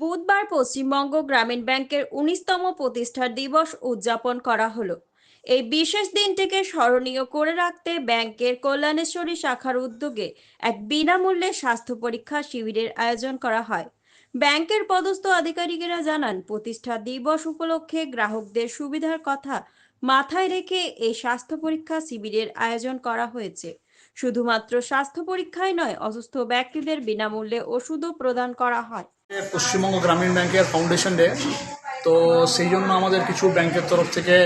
বুধবার পশ্চিমবঙ্গ গ্রামীণ ব্যাংকের উনিশতম প্রতিষ্ঠার দিবস উদযাপন করা হলো। এই বিশেষ দিনটিকে স্মরণীয় করে রাখতে ব্যাংকের কল্যাণেশ্বরী শাখার উদ্যোগে এক বিনামূল্যে স্বাস্থ্য পরীক্ষা শিবিরের আয়োজন করা হয়। ব্যাংকের পদস্থ আধিকারিকেরা জানান, প্রতিষ্ঠা দিবস উপলক্ষে গ্রাহকদের সুবিধার কথা মাথায় রেখে এই স্বাস্থ্য পরীক্ষা শিবিরের আয়োজন করা হয়েছে। শুধুমাত্র স্বাস্থ্য পরীক্ষাই নয়, অসুস্থ ব্যক্তিদের বিনামূল্যে ওষুধও প্রদান করা হয়। পশ্চিমবঙ্গ গ্রামীণ ব্যাংকের ফাউন্ডেশন ডে, তো সেই জন্য আমাদের কিছু ব্যাংকের তরফ থেকে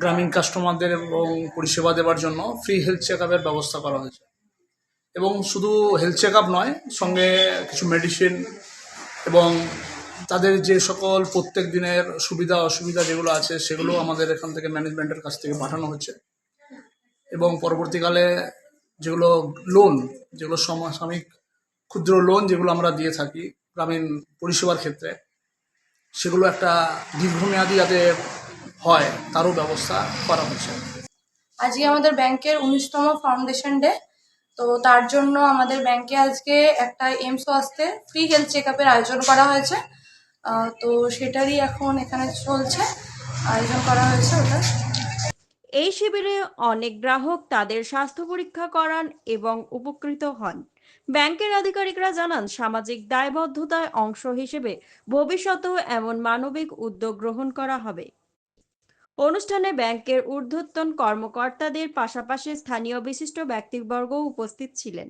গ্রামীণ কাস্টমারদের এবং পরিষেবা দেওয়ার জন্য ফ্রি হেলথ চেক আপের ব্যবস্থা করা হয়েছে। এবং শুধু হেলথ চেক আপ নয়, সঙ্গে কিছু মেডিসিন এবং তাদের যে সকল প্রত্যেক দিনের সুবিধা, অসুবিধা যেগুলো আছে, সেগুলো আমাদের এখান থেকে ম্যানেজমেন্টের কাছ থেকে পাঠানো হচ্ছে। এবং পরবর্তীকালে যেগুলো লোন যেগুলো সমসাময়িক ক্ষুদ্র লোন যেগুলো আমরা দিয়ে থাকি গ্রামীণ পরিষেবার ক্ষেত্রে, সেগুলো একটা দীর্ঘমেয়াদী যাতে হয়, তারও ব্যবস্থা করা হচ্ছে। আজকে আমাদের ব্যাংকের উনিশতম ফাউন্ডেশন ডে, তো তার জন্য আমাদের ব্যাংকে আজকে একটা এমস আসতে ফ্রি হেলথ চেক আপের আয়োজন করা হয়েছে। তো সেটারই এখন এখানে চলছে, আয়োজন করা হয়েছে ওটা। এই শিবিরে অনেক গ্রাহক তাদের স্বাস্থ্য পরীক্ষা করান এবং উপকৃত হন। ব্যাংকের আধিকারিকরা জানান, সামাজিক দায়বদ্ধতার অংশ হিসেবে ভবিষ্যতেও এমন মানবিক উদ্যোগ গ্রহণ করা হবে। অনুষ্ঠানে ব্যাংকের ঊর্ধ্বতন কর্মকর্তাদের পাশাপাশি স্থানীয় বিশিষ্ট ব্যক্তিবর্গ উপস্থিত ছিলেন।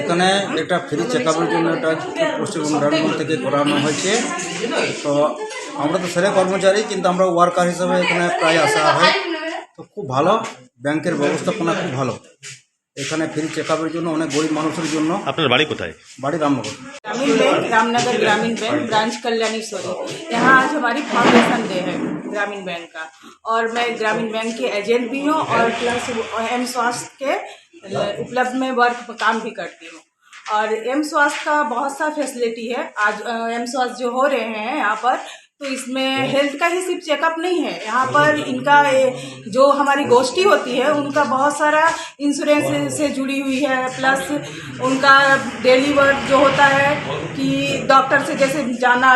এখানে একটা ফ্রি চেক আপের জন্য এটা পশ্চিমবঙ্গ গ্রামীণ থেকে করানো হয়েছে। তো আমরা তো সেরে কর্মচারী, কিন্তু আমরা ওয়ার্কার হিসাবে এখানে প্রায় আসা হয়। তো খুব ভালো ব্যাংকের ব্যবস্থাপনা খুব ভালো এখানে ফ্রি চেক আপের জন্য অনেক গরিব মানুষের জন্য আপনার বাড়ি কোথায় বাড়ি রামনগর ग्रामीण बैंक रामनगर ग्रामीण बैंक ब्रांच कल्याणेश्वरी यहाँ आज हमारी फाउंडेशन डे है ग्रामीण बैंक का और मैं ग्रामीण बैंक के एजेंट भी हूँ और प्लस एम स्वास्थ्य के उपलब्ध में वर्क काम भी करती हूँ और एम स्वास्थ्य का बहुत सा फैसिलिटी है आज एम स्वास्थ्य जो हो रहे हैं यहाँ पर तो इसमें हेल्थ का ही सिर्फ़ चेकअप नहीं है। यहाँ पर इनका जो हमारी गोष्ठी होती है उनका बहुत सारा इंश्योरेंस से जुड़ी हुई है। प्लस उनका डेली वर्क जो होता है कि डॉक्टर से जैसे जाना